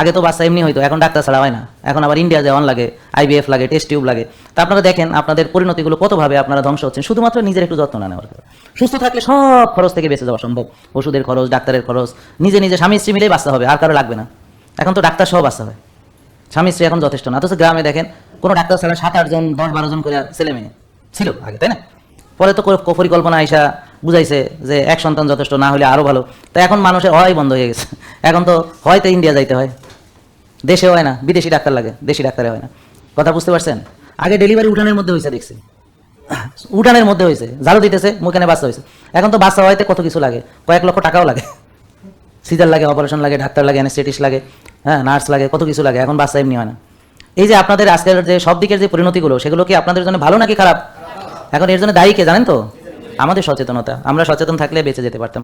আগে তো বাচ্চা এমনি হইতো, এখন ডাক্তার ছাড়া হয় না। এখন আবার ইন্ডিয়া যাওয়ান লাগে আইবিএফ লাগে টেস্ট টিউব লাগে। তা আপনারা দেখেন, আপনাদের পরিণতিগুলো কতভাবে আপনারা ধ্বংস হচ্ছেন, শুধুমাত্র নিজের একটু যত্ন না নেওয়ার সুস্থ থাকলে সব খরচ থেকে বেঁচে যাওয়া সম্ভব। ওষুধের খরচ, ডাক্তারের খরচ, নিজে নিজে স্বামী স্ত্রী মিলেই বাঁচতে হবে, আর কারও লাগবে না। এখন তো ডাক্তার সহ বাঁচতে হয়। স্বামী স্ত্রী এখন যথেষ্ট না, অথচ গ্রামে দেখেন, কোনো ডাক্তার ছাড়া সাত আটজন দশ বারো জন করে ছেলে মেয়ে ছিল আগে, তাই না? পরে তো পরিকল্পনা আইসা বুঝাইছে যে এক সন্তান যথেষ্ট না হলে আরও ভালো। তো এখন মানুষের হয় বন্ধ হয়ে গেছে। এখন তো হয়তো ইন্ডিয়া যাইতে হয়। দেশে হয় না, বিদেশি ডাক্তার লাগে, দেশি ডাক্তারে হয় না। কথা বুঝতে পারছেন? আগে ডেলিভারি উঠানের মধ্যে হয়েছে দেখছি। উঠানের মধ্যে হয়েছে ঝাড়ু দিতেছে, মুখানে বাচ্চা হয়েছে এখন তো বাচ্চা হয়তো কত কিছু লাগে, কয়েক লক্ষ টাকাও লাগে। সিজার লাগে, অপারেশন লাগে, ডাক্তার লাগে অ্যানেস্থেটিস লাগে হ্যাঁ নার্স লাগে, কত কিছু লাগে, এখন বাচ্চা এমনি হয় না। এই যে আপনাদের আজকের যে সব দিকের যে পরিণতিগুলো, সেগুলো কি আপনাদের জন্য ভালো নাকি খারাপ? এখন এর জন্য দায়ী কে জানেন তো? আমাদের সচেতনতা, আমরা সচেতন থাকলে বেঁচে যেতে পারতাম।